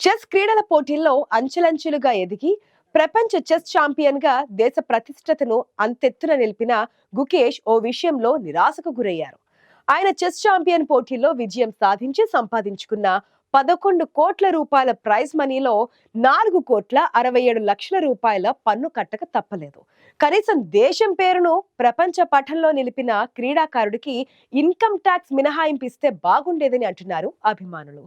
Chess క్రీడల పోటీల్లో అంచెలంచెలుగా ఎదిగి ప్రపంచ చెస్ ఛాంపియన్గా దేశ ప్రతిష్టతను అంతెత్తున నిలిపిన గుకేష్ ఓ విషయంలో నిరాశకు గురయ్యారు. ఆయన చెస్ ఛాంపియన్ పోటీల్లో విజయం సాధించి సంపాదించుకున్న పదకొండు కోట్ల రూపాయల ప్రైజ్ మనీలో నాలుగు కోట్ల అరవై ఏడు లక్షల రూపాయల పన్ను కట్టక తప్పలేదు. కనీసం దేశం పేరును ప్రపంచ పటంలో నిలిపిన క్రీడాకారుడికి ఇన్కమ్ ట్యాక్స్ మినహాయింపు ఇస్తే బాగుండేదని అంటున్నారు అభిమానులు.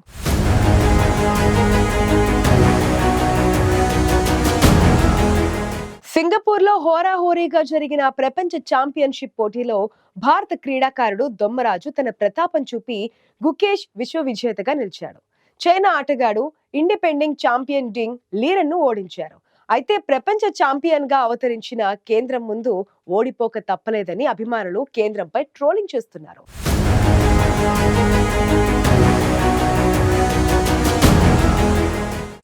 సింగపూర్లో హోరాహోరీగా జరిగిన ప్రపంచ ఛాంపియన్షిప్ పోటీలో భారత క్రీడాకారుడు దొమ్మరాజు తన ప్రతాపం చూపి గుకేష్ విశ్వవిజేతగా నిలిచాడు. చైనా ఆటగాడు ఇండిపెండింగ్ ఛాంపియన్ డింగ్ లీరన్ను ఓడించారు. అయితే ప్రపంచ ఛాంపియన్గా అవతరించిన కేంద్రం ముందు ఓడిపోక తప్పలేదని అభిమానులు కేంద్రంపై ట్రోలింగ్ చేస్తున్నారు.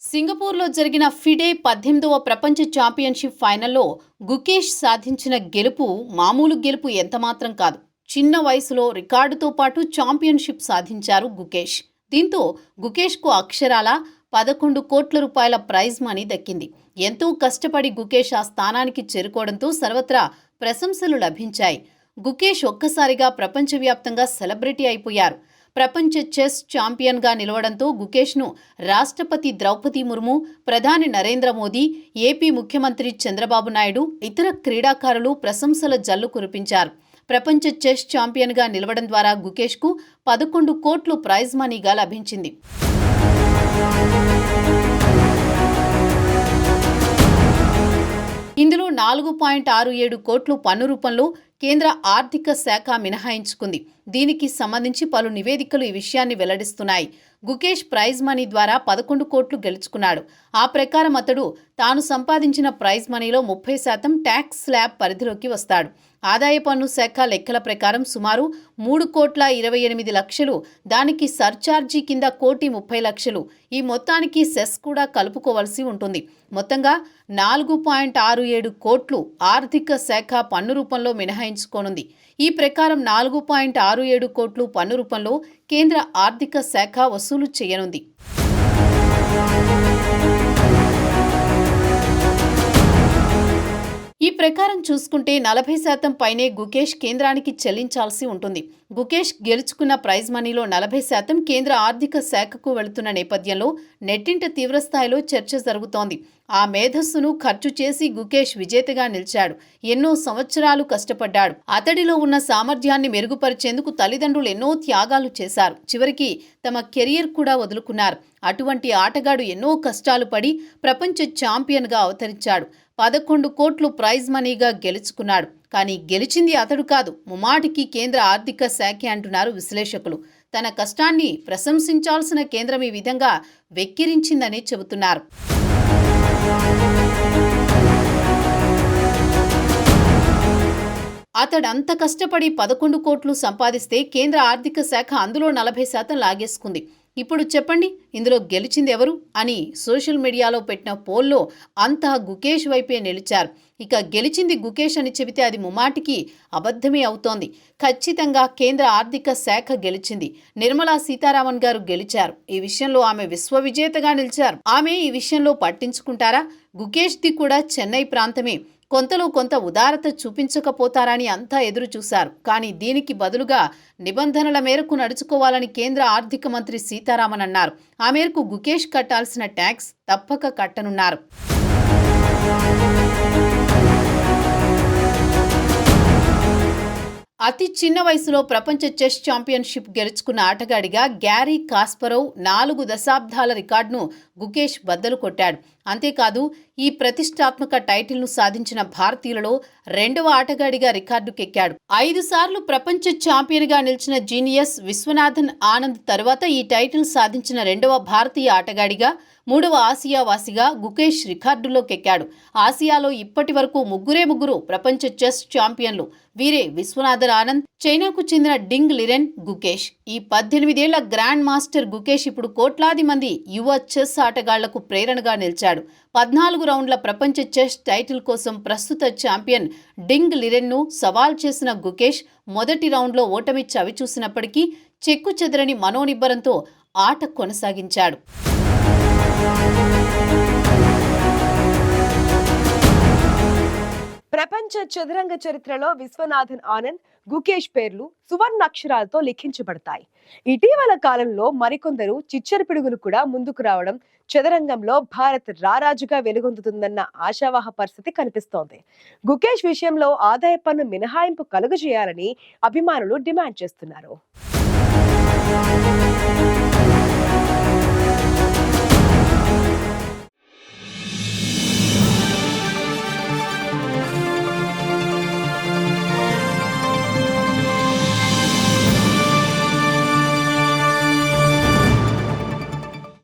సింగపూర్లో జరిగిన ఫిడే పద్దెనిమిదవ ప్రపంచ ఛాంపియన్షిప్ ఫైనల్లో గుకేష్ సాధించిన గెలుపు మామూలు గెలుపు ఎంతమాత్రం కాదు. చిన్న వయసులో రికార్డుతో పాటు ఛాంపియన్షిప్ సాధించారు గుకేష్. దీంతో గుకేష్కు అక్షరాల పదకొండు కోట్ల రూపాయల ప్రైజ్ మనీ దక్కింది. ఎంతో కష్టపడి గుకేష్ ఆ స్థానానికి చేరుకోవడంతో సర్వత్రా ప్రశంసలు లభించాయి. గుకేష్ ఒక్కసారిగా ప్రపంచవ్యాప్తంగా సెలబ్రిటీ అయిపోయారు. ప్రపంచ చెస్ ఛాంపియన్గా నిలవడంతో గుకేష్ను రాష్ట్రపతి ద్రౌపది ముర్ము ప్రధాని నరేంద్ర మోదీ ఏపీ ముఖ్యమంత్రి చంద్రబాబు నాయుడు ఇతర క్రీడాకారులు ప్రశంసల జల్లు కురిపించారు. ప్రపంచ చెస్ ఛాంపియన్గా నిలవడం ద్వారా గుకేష్కు పదకొండు కోట్లు ప్రైజ్ మనీగా లభించింది. ఇందులో నాలుగు పాయింట్ ఆరు ఏడు కోట్లు పన్ను రూపంలో కేంద్ర ఆర్థిక శాఖ మినహాయించుకుంది. దీనికి సంబంధించి పలు నివేదికలు ఈ విషయాన్ని వెల్లడిస్తున్నాయి. గుకేష్ ప్రైజ్ మనీ ద్వారా పదకొండు కోట్లు గెలుచుకున్నాడు. ఆ ప్రకారం అతడు తాను సంపాదించిన ప్రైజ్ మనీలో ముప్పై శాతం ట్యాక్స్ స్లాబ్ పరిధిలోకి వస్తాడు. ఆదాయ పన్ను శాఖ లెక్కల ప్రకారం సుమారు మూడు కోట్ల ఇరవై ఎనిమిది లక్షలు దానికి సర్చార్జీ కింద కోటి ముప్పై లక్షలు. ఈ మొత్తానికి సెస్ కూడా కలుపుకోవలసి ఉంటుంది. మొత్తంగా నాలుగు పాయింట్ ఆరు ఏడు కోట్లు ఆర్థిక శాఖ పన్ను రూపంలో మినహాయించుకోనుంది. ఈ ప్రకారం నాలుగు పాయింట్ ఆరు ఏడు కోట్లు పన్ను రూపంలో కేంద్ర ఆర్థిక శాఖ వసూలు చేయనుంది. ఈ ప్రకారం చూసుకుంటే నలభై శాతం పైనే గుకేష్ కేంద్రానికి చెల్లించాల్సి ఉంటుంది. గుకేష్ గెలుచుకున్న ప్రైజ్ మనీలో నలభై శాతం కేంద్ర ఆర్థిక శాఖకు వెళుతున్న నేపథ్యంలో నెట్టింట తీవ్రస్థాయిలో చర్చ జరుగుతోంది. ఆ మేధస్సును ఖర్చు చేసి గుకేష్ విజేతగా నిలిచాడు. ఎన్నో సంవత్సరాలు కష్టపడ్డాడు. అతడిలో ఉన్న సామర్థ్యాన్ని మెరుగుపరిచేందుకు తల్లిదండ్రులు ఎన్నో త్యాగాలు చేశారు. చివరికి తమ కెరియర్ కూడా వదులుకున్నారు. అటువంటి ఆటగాడు ఎన్నో కష్టాలు పడి ప్రపంచ ఛాంపియన్గా అవతరించాడు. పదకొండు కోట్లు ప్రైజ్ మనీగా గెలుచుకున్నాడు. కానీ గెలిచింది అతడు కాదు ముమాటికి కేంద్ర ఆర్థిక శాఖ అంటున్నారు విశ్లేషకులు. తన కష్టాన్ని ప్రశంసించాల్సిన కేంద్రం ఈ విధంగా వెక్కిరించిందని చెబుతున్నారు. అతడంత కష్టపడి పదకొండు కోట్లు సంపాదిస్తే కేంద్ర ఆర్థిక శాఖ అందులో నలభై శాతం లాగేసుకుంది. ఇప్పుడు చెప్పండి ఇందులో గెలిచింది ఎవరు అని సోషల్ మీడియాలో పెట్టిన పోల్లో అంతా గుకేష్ వైపే నిలిచారు. ఇక గెలిచింది గుకేష్ అని చెబితే అది ముమాటికి అబద్ధమే అవుతోంది. ఖచ్చితంగా కేంద్ర ఆర్థిక శాఖ గెలిచింది. నిర్మలా సీతారామన్ గారు గెలిచారు. ఈ విషయంలో ఆమె విశ్వవిజేతగా నిలిచారు. ఆమె ఈ విషయంలో పట్టించుకుంటారా? గుకేష్ది కూడా చెన్నై ప్రాంతమే. కొంతలో కొంత ఉదారత చూపించకపోతారని అంతా ఎదురు చూశారు. కానీ దీనికి బదులుగా నిబంధనల మేరకు నడుచుకోవాలని కేంద్ర ఆర్థిక మంత్రి సీతారామన్ అన్నారు. ఆ మేరకు గుకేష్ కట్టాల్సిన ట్యాక్స్ తప్పక కట్టనున్నారు. అతి చిన్న వయసులో ప్రపంచ చెస్ ఛాంపియన్షిప్ గెలుచుకున్న ఆటగాడిగా గ్యారీ కాస్పరోవ్ నాలుగు దశాబ్దాల రికార్డును గుకేష్ బద్దలు కొట్టాడు. అంతేకాదు ఈ ప్రతిష్టాత్మక టైటిల్ను సాధించిన భారతీయులలో రెండవ ఆటగాడిగా రికార్డుకెక్కాడు ఐదు సార్లు ప్రపంచ ఛాంపియన్గా నిలిచిన జీనియస్ విశ్వనాథన్ ఆనంద్ తర్వాత ఈ టైటిల్ సాధించిన రెండవ భారతీయ ఆటగాడిగా మూడవ ఆసియావాసిగా గుకేష్ రికార్డులోకెక్కాడు ఆసియాలో ఇప్పటి వరకు ముగ్గురే ముగ్గురు ప్రపంచ చెస్ ఛాంపియన్లు. వీరే విశ్వనాథన్ ఆనంద్ చైనాకు చెందిన డింగ్ లిరెన్ గుకేష్. ఈ పద్దెనిమిదేళ్ళ గ్రాండ్ మాస్టర్ గుకేష్ ఇప్పుడు కోట్లాది మంది యువ చెస్ ఆటగాళ్ళకు ప్రేరణగా నిలిచాడు. పద్నాలుగు రౌండ్ల ప్రపంచ చెస్ టైటిల్ కోసం ప్రస్తుత ఛాంపియన్ డింగ్ లిరెన్ను సవాల్ చేసిన గుకేష్ మొదటి రౌండ్లో ఓటమి చవిచూసినప్పటికీ చెక్కు చెదరని మనోనిబ్బరంతో ఆట కొనసాగించాడు. ప్రపంచ చదురంగ చరిత్రలో విశ్వనాథన్ ఆనంద్ గుకేష్ పేర్లు సువర్ణ అక్షరాలతో లిఖించబడతాయి. ఇటీవల కాలంలో మరికొందరు చిచ్చర పిడుగులు కూడా ముందుకు రావడం చదరంగంలో భారత్ రారాజుగా వెలుగొందుతుందన్న ఆశావాహ పరిస్థితి కనిపిస్తోంది. గుకేష్ విషయంలో ఆదాయ పన్ను మినహాయింపు కలుగజేయాలని అభిమానులు డిమాండ్ చేస్తున్నారు.